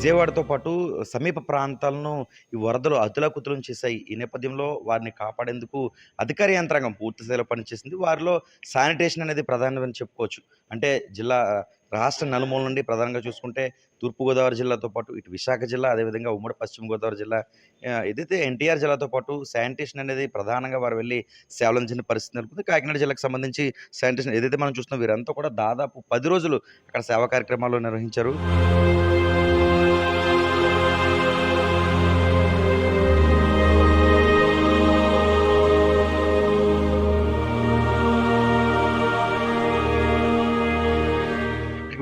విజయవాడతో పాటు సమీప ప్రాంతాలను ఈ వరదలు అతులాకుతులం చేశాయి. ఈ నేపథ్యంలో వారిని కాపాడేందుకు అధికార యంత్రాంగం పూర్తి స్థాయిలో పనిచేసింది. వారిలో శానిటేషన్ అనేది ప్రధానమని చెప్పుకోవచ్చు. అంటే జిల్లా రాష్ట్ర నలుమూల నుండి ప్రధానంగా చూసుకుంటే తూర్పుగోదావరి జిల్లాతో పాటు ఇటు విశాఖ జిల్లా అదేవిధంగా ఉమ్మడి పశ్చిమ గోదావరి జిల్లా ఏదైతే ఎన్టీఆర్ జిల్లాతో పాటు శానిటేషన్ అనేది ప్రధానంగా వారు వెళ్ళి సేవలు అందించిన పరిస్థితి నెలకొంది. కాకినాడ జిల్లాకు సంబంధించి శానిటేషన్ ఏదైతే మనం చూస్తున్నాం వీరంతా కూడా దాదాపు పది రోజులు అక్కడ సేవా కార్యక్రమాలు నిర్వహించారు.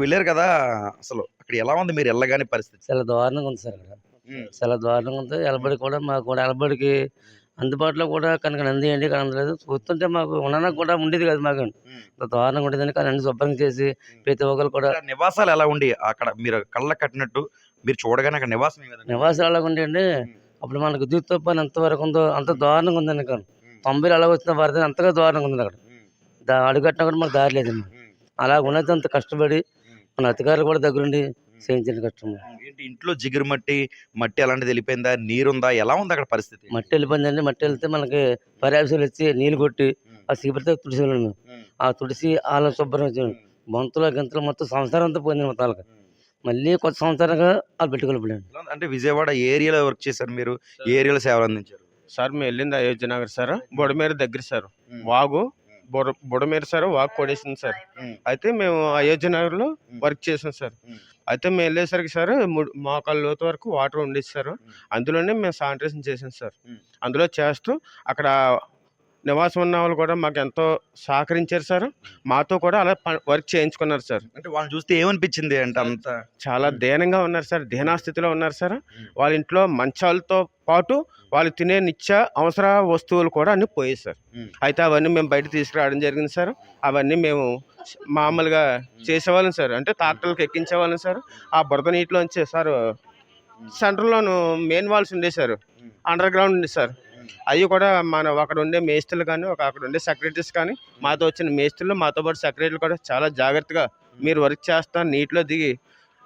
వెళ్ళారు కదా అసలు. అక్కడ ఎలా ఉంది మీరు వెళ్ళగానే పరిస్థితి? చాలా దారుణంగా ఉంది సార్ అక్కడ. చాలా దారుణంగా ఉంది. ఎలబడి కూడా మాకు కూడా ఎలబడికి అందుబాటులో కూడా కనుక నంది అండి ఇక్కడ అందలేదు చూస్తుంటే మాకు ఉండడానికి కూడా ఉండేది కాదు మాకు. దారుణంగా ఉండేదని కానీ అన్ని శుభ్రంగా చేసి ప్రతి ఒక్కరు కూడా నివాసాలు ఎలా ఉండి అక్కడ మీరు కళ్ళ కట్టినట్టు మీరు చూడగానే అక్కడ నివాసం? నివాసాలు అలాగ ఉండేయండి? అప్పుడు మనకు విద్యుత్ పని ఎంత వరకు ఉందో అంత దారుణంగా ఉందండి ఇక్కడ. తొంభై అలా వచ్చిన వరద అంతగా దారుణంగా ఉంది అక్కడ. దా అడుగట్టినా కూడా మనకు దారి లేదండి అలా ఉన్నది అంత కష్టపడి మన అధికారులు కూడా దగ్గరుండి చేయించిన కష్టం ఏంటి ఇంట్లో జిగురు మట్టి మట్టి అలాంటిది వెళ్ళిపోయిందా? నీరుందా? ఎలా ఉంది అక్కడ పరిస్థితి? మట్టి వెళ్ళిపోయిందండి. మట్టి వెళ్తే మనకి పర్యావసాలు వచ్చి నీళ్ళు కొట్టి ఆ తుడిసేవాళ్ళం మేము ఆ తుడిసి వాళ్ళ శుభ్రం వచ్చాడు బంతులు గంతులు మొత్తం సంవత్సరం అంతా పోయింది మొత్తం వాళ్ళకి. మళ్ళీ కొత్త సంవత్సరంగా వాళ్ళు ఉంది? అంటే విజయవాడ ఏరియాలో వర్క్ చేశారు మీరు? ఏరియాలో సేవలు అందించారు? సార్ మేము వెళ్ళింది అయోధ్య నగర్ సార్. బుడమేరు దగ్గర సార్. వాగు బుడ బుడమేరు సార్ వాగు కొడేసింది సార్. అయితే మేము అయోధ్య నగర్లో వర్క్ చేసాం సార్. అయితే మేము వెళ్ళేసరికి సార్ ము- మోకాళ్ళ లోతు వరకు వాటర్ ఉండేది సార్. అందులోనే మేము శానిటైజేషన్ చేసాం సార్. అందులో చేస్తూ అక్కడ నివాసం ఉన్న వాళ్ళు కూడా మాకు ఎంతో సహకరించారు సార్. మాతో కూడా అలా ప- వర్క్ చేయించుకున్నారు సార్. అంటే వాళ్ళని చూస్తే ఏమనిపించింది అంటే అంత? చాలా దీనంగా ఉన్నారు సార్. దీనాస్థితిలో ఉన్నారు సార్. వాళ్ళ ఇంట్లో మంచాలతో పాటు వాళ్ళు తినే నిత్య అవసర వస్తువులు కూడా అన్ని పోయాయి సార్. మ్మ్. అయితే అవన్నీ మేము బయట తీసుకురావడం జరిగింది సార్. అవన్నీ మేము మామూలుగా చేసేవాళ్ళం సార్. అంటే ట్రాక్టర్లకు ఎక్కించేవాళ్ళం సార్. ఆ బురద నీటిలోంచి సార్ సెంటర్లోను మెయిన్ వాల్స్ ఉండే సార్. అండర్ గ్రౌండ్ ఉంది సార్. అవి కూడా మన అక్కడ ఉండే మేస్త్రులు కానీ ఒక అక్కడ ఉండే సెక్రటరీస్ కానీ మాతో వచ్చిన మేస్త్రులు మాతో పాటు సెక్రటరీలు కూడా చాలా జాగ్రత్తగా మీరు వర్క్ చేస్తా నీటిలో దిగి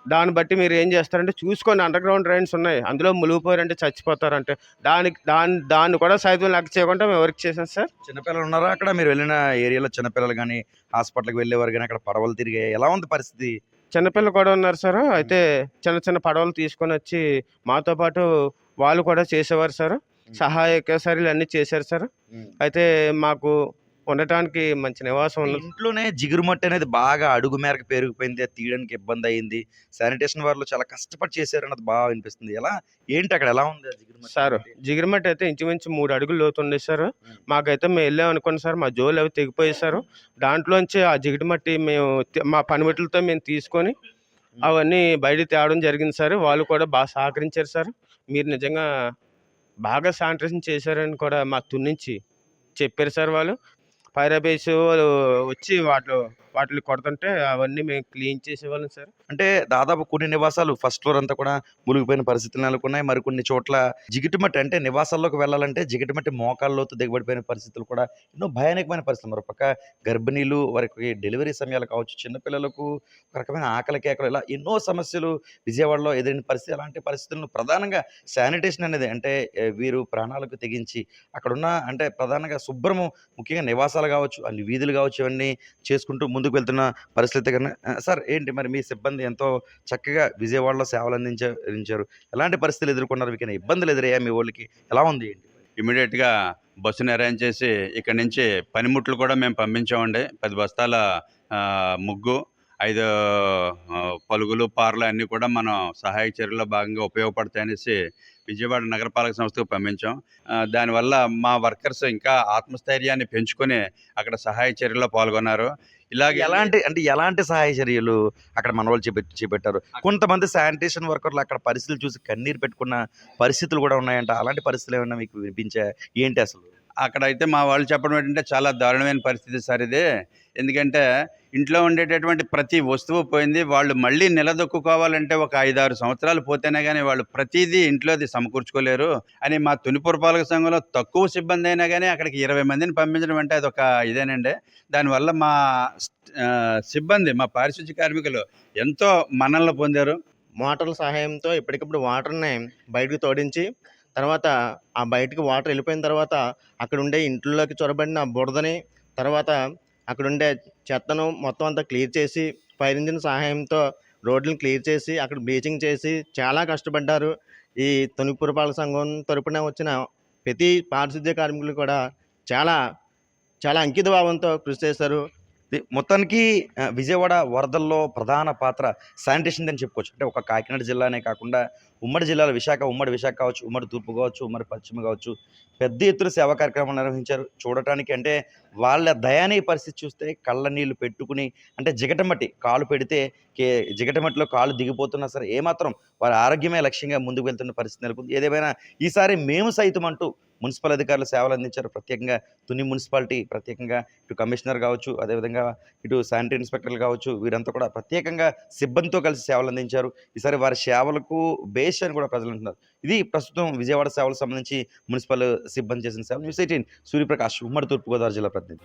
దాన్ని బట్టి మీరు ఏం చేస్తారంటే చూసుకోండి అండర్ గ్రౌండ్ డ్రైన్స్ ఉన్నాయి అందులో మునిగిపోయారంటే చచ్చిపోతారంటే దానికి దాన్ని దాన్ని కూడా సైతం లెక్క చేయకుండా మేము వర్క్ చేసాం సార్. చిన్నపిల్లలు ఉన్నారా అక్కడ? మీరు వెళ్ళిన ఏరియాలో చిన్నపిల్లలు కానీ హాస్పిటల్కి వెళ్ళేవారు కానీ అక్కడ పడవలు తిరిగే ఎలా ఉంది పరిస్థితి? చిన్నపిల్లలు కూడా ఉన్నారు సార్ అయితే చిన్న చిన్న పడవలు తీసుకొని వచ్చి మాతో పాటు వాళ్ళు కూడా చేసేవారు సార్. సహాయక చర్యలు అన్నీ చేశారు సార్. అయితే మాకు ఉండటానికి మంచి నివాసం ఇంట్లోనే జిగురు మట్టి అనేది బాగా అడుగు మేరకు పెరిగిపోయింది అది తీయడానికి ఇబ్బంది అయింది. శానిటేషన్ వారిలో చాలా కష్టపడి చేశారు అన్నది బాగా అనిపిస్తుంది ఎలా ఏంటి అక్కడ ఎలా ఉంది ఆ జిగురు మట్టి సార్? జిగిరిమట్టి అయితే ఇంచుమించు మూడు అడుగులు లోతుండే సార్. మాకైతే మేము వెళ్ళాం అనుకోండి సార్ మా జోలు అవి తెగిపోయాయి సార్. దాంట్లోంచి ఆ జిగిడి మట్టి మేము మా పనిముట్లతో మేము తీసుకొని అవన్నీ బయట తేవడం జరిగింది సార్. వాళ్ళు కూడా బాగా సహకరించారు సార్. మీరు నిజంగా బాగా శానిటైజేషన్ చేశారని కూడా మా నుంచి చెప్పారు సార్ వాళ్ళు. ఫైర్ బేస్ వాళ్ళు వచ్చి వాటిలో వాటిని కొడుతుంటే అవన్నీ మేము క్లీన్ చేసేవాళ్ళం సార్. అంటే దాదాపు కొన్ని నివాసాలు ఫస్ట్ ఫ్లోర్ అంతా కూడా మునిగిపోయిన పరిస్థితులు నెలకొన్నాయి. మరికొన్ని చోట్ల జిగిటిమట్టి అంటే నివాసాల్లోకి వెళ్ళాలంటే జిగిటిమట్టి మట్టి దిగబడిపోయిన పరిస్థితులు కూడా ఎన్నో భయానకమైన పరిస్థితులు. మరొక గర్భిణీలు వారికి డెలివరీ సమయాలు కావచ్చు చిన్నపిల్లలకు ఒక రకమైన ఆకలి కేకలు ఇలా ఎన్నో సమస్యలు విజయవాడలో ఎదురైన పరిస్థితి. అలాంటి పరిస్థితులను ప్రధానంగా శానిటేషన్ అనేది అంటే వీరు ప్రాణాలకు తెగించి అక్కడున్న అంటే ప్రధానంగా శుభ్రము ముఖ్యంగా నివాసాలు కావచ్చు అన్ని వీధులు కావచ్చు ఇవన్నీ చేసుకుంటూ ముందుకు వెళ్తున్న పరిస్థితి కన్నా సార్ ఏంటి మరి మీ సిబ్బంది ఎంతో చక్కగా విజయవాడలో సేవలు అందించారు. ఎలాంటి పరిస్థితులు ఎదుర్కొన్నారు? మీకు ఇబ్బందులు ఎదురయ్యా మీ వాళ్ళకి ఎలా ఉంది ఏంటి? ఇమీడియట్గా బస్సుని అరేంజ్ చేసి ఇక్కడ నుంచి పనిముట్లు కూడా మేము పంపించామండి. పది బస్తాల ముగ్గు ఐదు పలుగులు పార్లు అన్నీ కూడా మనం సహాయక చర్యల్లో భాగంగా ఉపయోగపడతాయనేసి విజయవాడ నగరపాలక సంస్థకు పంపించాం. దానివల్ల మా వర్కర్స్ ఇంకా ఆత్మస్థైర్యాన్ని పెంచుకొని అక్కడ సహాయ చర్యల్లో పాల్గొన్నారు. ఇలాగే ఎలాంటి అంటే ఎలాంటి సహాయ చర్యలు అక్కడ మన వాళ్ళు చేపెట్టి చేపట్టారు? కొంతమంది శానిటేషన్ వర్కర్లు అక్కడ పరిస్థితులు చూసి కన్నీరు పెట్టుకున్న పరిస్థితులు కూడా ఉన్నాయంట. అలాంటి పరిస్థితులు ఏమైనా మీకు వినిపించా? ఏంటి అసలు? అక్కడ అయితే మా వాళ్ళు చెప్పడం ఏంటంటే చాలా దారుణమైన పరిస్థితి సార్ ఇది. ఎందుకంటే ఇంట్లో ఉండేటటువంటి ప్రతి వస్తువు పోయింది. వాళ్ళు మళ్ళీ నిలదొక్కుకోవాలంటే ఒక ఐదారు సంవత్సరాలు పోతేనే కానీ వాళ్ళు ప్రతిదీ ఇంట్లోది సమకూర్చుకోలేరు. అని మా తుని పురపాలక సంఘంలో తక్కువ సిబ్బంది అయినా కానీ అక్కడికి ఇరవై మందిని పంపించడం అంటే అది ఒక ఇదేనండి. దానివల్ల మా సిబ్బంది మా పారిశుద్ధ్య కార్మికులు ఎంతో మన్ననలు పొందారు. మోటార్ల సహాయంతో ఎప్పటికప్పుడు వాటర్ని బయటకు తోడించి తర్వాత ఆ బయటకు వాటర్ వెళ్ళిపోయిన తర్వాత అక్కడ ఉండే ఇంట్లోకి చొరబడిన బురదని తర్వాత అక్కడ ఉండే చెత్తను మొత్తం అంతా క్లియర్ చేసి ఫైర్ ఇంజిన్ సహాయంతో రోడ్లను క్లియర్ చేసి అక్కడ బ్లీచింగ్ చేసి చాలా కష్టపడ్డారు. ఈ తొలి పురపాలక సంఘం తరపున వచ్చిన ప్రతి పారిశుద్ధ్య కార్మికులు కూడా చాలా చాలా అంకిత భావంతో కృషి చేశారు. మొత్తానికి విజయవాడ వరదల్లో ప్రధాన పాత్ర శానిటేషన్ అని చెప్పుకోవచ్చు. అంటే ఒక కాకినాడ జిల్లానే కాకుండా ఉమ్మడి జిల్లాలో విశాఖ ఉమ్మడి విశాఖ కావచ్చు ఉమ్మడి తూర్పు కావచ్చు ఉమ్మడి పశ్చిమ కావచ్చు పెద్ద ఎత్తున సేవా కార్యక్రమాలు నిర్వహించారు. చూడటానికి అంటే వాళ్ళ దయానీయ పరిస్థితి చూస్తే కళ్ళ నీళ్ళు పెట్టుకుని అంటే జిగటమట్టి కాలు పెడితే కే జిగటమట్టిలో కాలు దిగిపోతున్నా సరే ఏమాత్రం వారి ఆరోగ్యమే లక్ష్యంగా ముందుకు వెళ్తున్న పరిస్థితి నెలకొంది. ఏదేమైనా ఈసారి మేము సైతం అంటూ మున్సిపల్ అధికారులు సేవలు అందించారు. ప్రత్యేకంగా తుని మున్సిపాలిటీ ప్రత్యేకంగా ఇటు కమిషనర్ కావచ్చు అదేవిధంగా ఇటు శానిటరీ ఇన్స్పెక్టర్లు కావచ్చు వీరంతా కూడా ప్రత్యేకంగా సిబ్బందితో కలిసి సేవలు అందించారు. ఈసారి వారి సేవలకు బేస్ అని కూడా ప్రజలు అంటున్నారు. ఇది ప్రస్తుతం విజయవాడ సేవలకు సంబంధించి మున్సిపల్ సిబ్బంది చేసిన సేవలు న్యూస్ ఎయిటీన్ సూర్యప్రకాష్ ఉమ్మడి తూర్పుగోదావరి జిల్లా ప్రతినిధి.